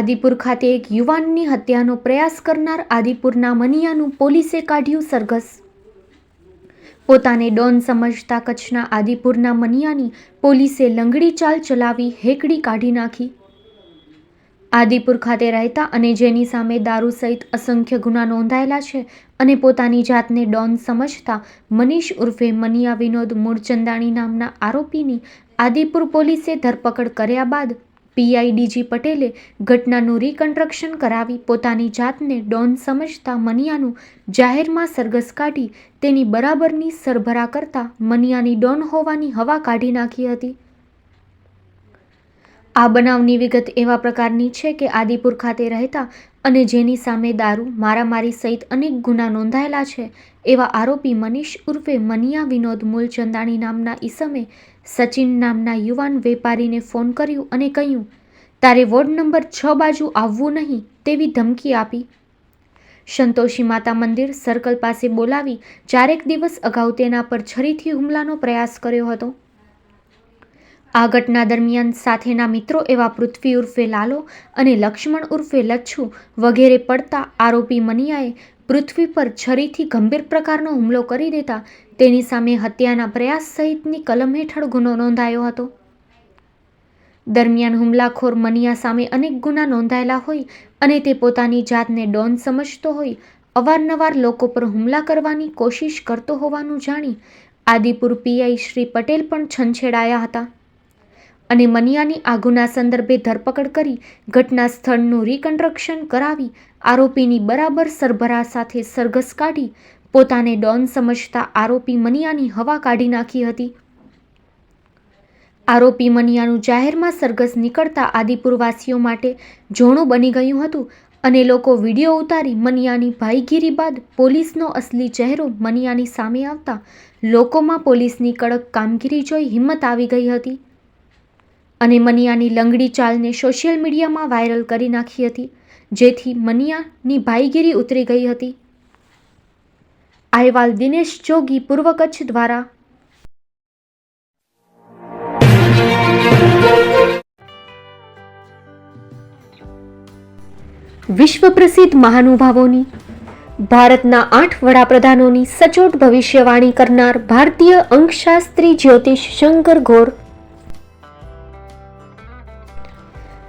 આદિપુર ખાતે એક યુવાનની હત્યાનો પ્રયાસ કરનાર આદિપુરના મનિયાનું પોલીસે કાઢ્યું સરઘસ. પોતાને ડોન સમજતા કચ્છના આદિપુરના મનિયાની પોલીસે લંગડી ચાલ ચલાવી હેકડી કાઢી નાખી. આદિપુર ખાતે રહેતા અને જેની સામે દારૂ સહિત અસંખ્ય ગુના નોંધાયેલા છે અને પોતાની જાતને ડોન સમજતા મનીષ ઉર્ફે મનિયા વિનોદ મૂળચંદાણી નામના આરોપીની આદિપુર પોલીસે ધરપકડ કર્યા બાદ પીઆઈડીજી પટેલે ઘટનાનું રિકન્સ્ટ્રક્શન કરાવી પોતાની જાતને ડોન સમજતા મનિયાનું જાહેરમાં સરઘસ કાઢી તેની બરાબરની સરભરા કરતા મનિયાની ડોન હોવાની હવા કાઢી નાખી હતી. આ બનાવની વિગત એવા પ્રકારની છે કે આદિપુર ખાતે રહેતા અને જેની સામે દારૂ, મારામારી સહિત અનેક ગુના નોંધાયેલા છે, એવા આરોપી મનીષ ઉર્ફે મનિયા વિનોદ મૂલચંદાણી નામના ઈસમે સચિન નામના યુવાન વેપારીને ફોન કર્યું અને કહ્યું, તારે વોર્ડ નંબર છ બાજુ આવવું નહીં તેવી ધમકી આપી. સંતોષી માતા મંદિર સર્કલ પાસે બોલાવી ચારેક દિવસ અગાઉ તેના પર છરીથી હુમલાનો પ્રયાસ કર્યો હતો. આ ઘટના દરમિયાન સાથેના મિત્રો એવા પૃથ્વી ઉર્ફે લાલો અને લક્ષ્મણ ઉર્ફે લચ્છુ વગેરે પડતા આરોપી મનિયાએ પૃથ્વી પર છરીથી ગંભીર પ્રકારનો હુમલો કરી દેતા તેની સામે હત્યાના પ્રયાસ સહિતની કલમ હેઠળ ગુનો નોંધાયો હતો. દરમિયાન હુમલાખોર મનિયા સામે અનેક ગુના નોંધાયેલા હોય અને તે પોતાની જાતને ડોન સમજતો હોય, અવારનવાર લોકો પર હુમલા કરવાની કોશિશ કરતો હોવાનું જાણી આદિપુર પીઆઈ શ્રી પટેલ પણ છંછેડાયા હતા. અને મનિયાની આ ગુના સંદર્ભે ધરપકડ કરી ઘટના સ્થળનું રિકન્સ્ટ્રક્શન કરાવી આરોપીની બરાબર સરભરા સાથે સરઘસ કાઢી પોતાને ડોન સમજતા આરોપી મનિયાની હવા કાઢી નાખી હતી. આરોપી મનિયાનું જાહેરમાં સરઘસ નીકળતા આદિપુરવાસીઓ માટે જોણું બની ગયું હતું અને લોકો વીડિયો ઉતારી મનિયાની ભાઈગીરી બાદ પોલીસનો અસલી ચહેરો મનિયાની સામે આવતા લોકોમાં પોલીસની કડક કામગીરી જોઈ હિંમત આવી ગઈ હતી અને મનિયાની લંગડી ચાલને સોશિયલ મીડિયામાં વાયરલ કરી નાખી હતી. જેથી મનિયાની ભાઈગીરી ઉતરી ગઈ હતી. અહેવાલ દિનેશ જોગી પૂર્વ કચ્છ દ્વારા વિશ્વ પ્રસિદ્ધ મહાનુભાવોની, ભારતના આઠ વડાપ્રધાનોની સચોટ ભવિષ્યવાણી કરનાર ભારતીય અંકશાસ્ત્રી જ્યોતિષ શંકર ઘોર